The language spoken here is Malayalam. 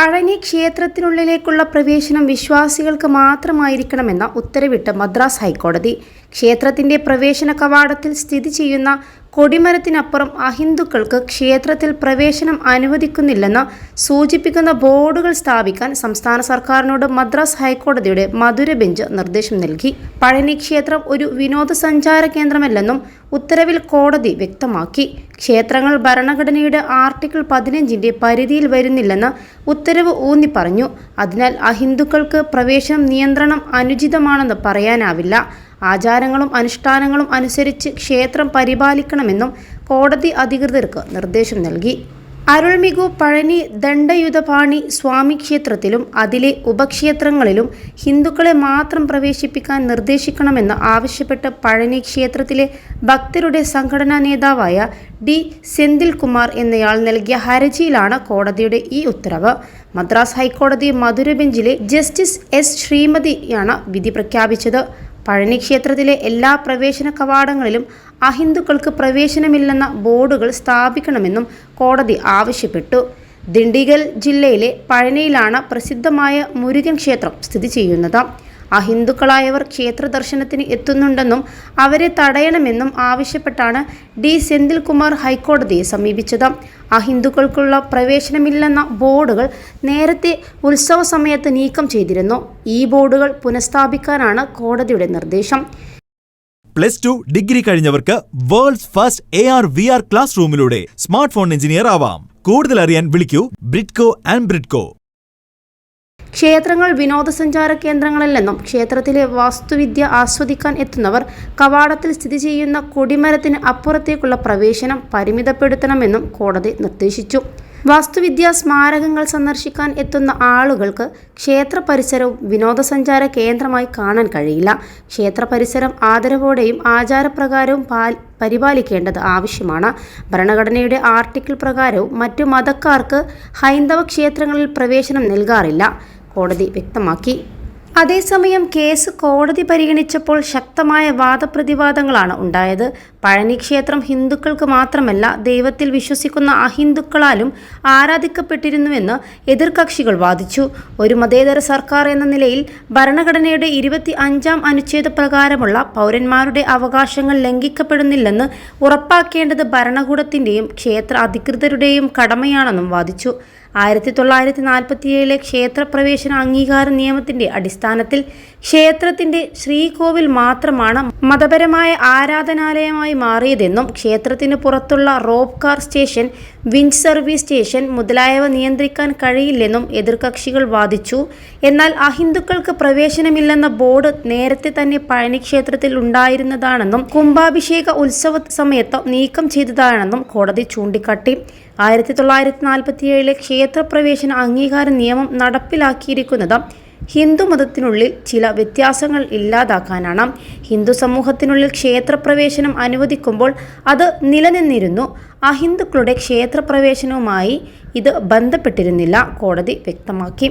പഴനി ക്ഷേത്രത്തിനുള്ളിലേക്കുള്ള പ്രവേശനം വിശ്വാസികൾക്ക് മാത്രമായിരിക്കണമെന്ന ഉത്തരവിട്ട് മദ്രാസ് ഹൈക്കോടതി. ക്ഷേത്രത്തിന്റെ പ്രവേശന കവാടത്തിൽ സ്ഥിതി ചെയ്യുന്ന കൊടിമരത്തിനപ്പുറം അഹിന്ദുക്കൾക്ക് ക്ഷേത്രത്തിൽ പ്രവേശനം അനുവദിക്കുന്നില്ലെന്ന് സൂചിപ്പിക്കുന്ന ബോർഡുകൾ സ്ഥാപിക്കാൻ സംസ്ഥാന സർക്കാരിനോട് മദ്രാസ് ഹൈക്കോടതിയുടെ മധുര ബെഞ്ച് നിർദ്ദേശം നൽകി. പഴനി ക്ഷേത്രം ഒരു വിനോദസഞ്ചാര കേന്ദ്രമല്ലെന്നും ഉത്തരവിൽ കോടതി വ്യക്തമാക്കി. ക്ഷേത്രങ്ങൾ ഭരണഘടനയുടെ ആർട്ടിക്കിൾ പതിനഞ്ചിന്റെ പരിധിയിൽ വരുന്നില്ലെന്ന് ഉത്തരവ് ഊന്നി പറഞ്ഞു അതിനാൽ അഹിന്ദുക്കൾക്ക് പ്രവേശനം നിയന്ത്രണം അനുചിതമാണെന്ന് പറയാനാവില്ല. ആചാരങ്ങളും അനുഷ്ഠാനങ്ങളും അനുസരിച്ച് ക്ഷേത്രം പരിപാലിക്കണമെന്നും കോടതി അധികൃതർക്ക് നിർദ്ദേശം നൽകി. അരുൾമികു പഴനി ദണ്ഡയുധപാണി സ്വാമി ക്ഷേത്രത്തിലും അതിലെ ഉപക്ഷേത്രങ്ങളിലും ഹിന്ദുക്കളെ മാത്രം പ്രവേശിപ്പിക്കാൻ നിർദ്ദേശിക്കണമെന്ന് ആവശ്യപ്പെട്ട് പഴനി ക്ഷേത്രത്തിലെ ഭക്തരുടെ സംഘടനാ നേതാവായ ഡി. സെന്തിൽകുമാർ എന്നയാൾ നൽകിയ ഹർജിയിലാണ് കോടതിയുടെ ഈ ഉത്തരവ്. മദ്രാസ് ഹൈക്കോടതി മധുര ബെഞ്ചിലെ ജസ്റ്റിസ് എസ് ശ്രീമതിയാണ് വിധി പ്രഖ്യാപിച്ചത്. പഴനി ക്ഷേത്രത്തിലെ എല്ലാ പ്രവേശന കവാടങ്ങളിലും അഹിന്ദുക്കൾക്ക് പ്രവേശനമില്ലെന്ന ബോർഡുകൾ സ്ഥാപിക്കണമെന്നും കോടതി ആവശ്യപ്പെട്ടു. ദിണ്ടിഗൽ ജില്ലയിലെ പഴനിയിലാണ് പ്രസിദ്ധമായ മുരുകൻ ക്ഷേത്രം സ്ഥിതി ചെയ്യുന്നത്. അഹിന്ദുക്കളായവർ ക്ഷേത്ര ദർശനത്തിന് എത്തുന്നുണ്ടെന്നും അവരെ തടയണമെന്നും ആവശ്യപ്പെട്ടാണ് ഡി. സെന്തിൽകുമാർ ഹൈക്കോടതിയെ സമീപിച്ചത്. അഹിന്ദുക്കൾക്കുള്ള പ്രവേശനമില്ലെന്ന ബോർഡുകൾ നേരത്തെ ഉത്സവ സമയത്ത് നീക്കം ചെയ്തിരുന്നു. ഈ ബോർഡുകൾ പുനഃസ്ഥാപിക്കാനാണ് കോടതിയുടെ നിർദ്ദേശം. Plus two degree കഴിഞ്ഞവർക്ക് world first A R V R class റൂമിലൂടെ smart phone engineer ആവാം. കൂടുതൽ അറിയാൻ വിളിക്കൂ. ബ്രിഡ്കോ ആൻഡ് ബ്രിഡ്കോ. ക്ഷേത്രങ്ങൾ വിനോദസഞ്ചാര കേന്ദ്രങ്ങളല്ലെന്നും ക്ഷേത്രത്തിലെ വാസ്തുവിദ്യ ആസ്വദിക്കാൻ എത്തുന്നവർ കവാടത്തിൽ സ്ഥിതി ചെയ്യുന്ന കൊടിമരത്തിന് അപ്പുറത്തേക്കുള്ള പ്രവേശനം പരിമിതപ്പെടുത്തണമെന്നും കോടതി നിർദ്ദേശിച്ചു. വാസ്തുവിദ്യാ സ്മാരകങ്ങൾ സന്ദർശിക്കാൻ എത്തുന്ന ആളുകൾക്ക് ക്ഷേത്ര പരിസരവും വിനോദസഞ്ചാര കേന്ദ്രമായി കാണാൻ കഴിയില്ല. ക്ഷേത്ര പരിസരം ആദരവോടെയും ആചാരപ്രകാരവും പാൽ പരിപാലിക്കേണ്ടത് ആവശ്യമാണ്. ഭരണഘടനയുടെ ആർട്ടിക്കിൾ പ്രകാരവും മറ്റു മതക്കാർക്ക് ഹൈന്ദവ ക്ഷേത്രങ്ങളിൽ പ്രവേശനം നൽകാറില്ല. കോടതി വ്യക്തമാക്കി. അതേസമയം കേസ് കോടതി പരിഗണിച്ചപ്പോൾ ശക്തമായ വാദപ്രതിവാദങ്ങളാണ് ഉണ്ടായത്. പഴനി ക്ഷേത്രം ഹിന്ദുക്കൾക്ക് മാത്രമല്ല ദൈവത്തിൽ വിശ്വസിക്കുന്ന അഹിന്ദുക്കളാലും ആരാധിക്കപ്പെട്ടിരുന്നുവെന്ന് എതിർകക്ഷികൾ വാദിച്ചു. ഒരു മതേതര സർക്കാർ എന്ന നിലയിൽ ഭരണഘടനയുടെ ഇരുപത്തി അഞ്ചാം അനുച്ഛേദ പ്രകാരമുള്ള പൗരന്മാരുടെ അവകാശങ്ങൾ ലംഘിക്കപ്പെടുന്നില്ലെന്ന് ഉറപ്പാക്കേണ്ടത് ഭരണകൂടത്തിന്റെയും ക്ഷേത്ര അധികൃതരുടെയും കടമയാണെന്നും വാദിച്ചു. ആയിരത്തി തൊള്ളായിരത്തി നാൽപ്പത്തിയേഴിലെ ക്ഷേത്രപ്രവേശന അംഗീകാര നിയമത്തിന്റെ അടിസ്ഥാനത്തിൽ ക്ഷേത്രത്തിന്റെ ശ്രീകോവിൽ മാത്രമാണ് മതപരമായ ആരാധനാലയമായി മാറിയതെന്നും ക്ഷേത്രത്തിന് പുറത്തുള്ള rope car station wind service station മുതലായവ നിയന്ത്രിക്കാൻ കഴിയില്ലെന്നും എതിർകക്ഷികൾ വാദിച്ചു. എന്നാൽ അഹിന്ദുക്കൾക്ക് പ്രവേശനമില്ലെന്ന ബോർഡ് നേരത്തെ തന്നെ പഴനി ക്ഷേത്രത്തിൽ ഉണ്ടായിരുന്നതാണെന്നും കുംഭാഭിഷേക ഉത്സവ സമയത്ത് നീക്കം ചെയ്തതാണെന്നും കോടതി ചൂണ്ടിക്കാട്ടി. ആയിരത്തി തൊള്ളായിരത്തി നാൽപ്പത്തിയേഴിലെ ക്ഷേത്രപ്രവേശന അംഗീകാര നിയമം നടപ്പിലാക്കിയിരിക്കുന്നത് ഹിന്ദു മതത്തിനുള്ളിൽ ചില വ്യത്യാസങ്ങൾ ഇല്ലാതാക്കാനാണ്. ഹിന്ദു സമൂഹത്തിനുള്ളിൽ ക്ഷേത്രപ്രവേശനം അനുവദിക്കുമ്പോൾ അത് നിലനിന്നിരുന്നു. അഹിന്ദുക്കളുടെ ക്ഷേത്രപ്രവേശനവുമായി ഇത് ബന്ധപ്പെട്ടിരുന്നില്ല കോടതി വ്യക്തമാക്കി.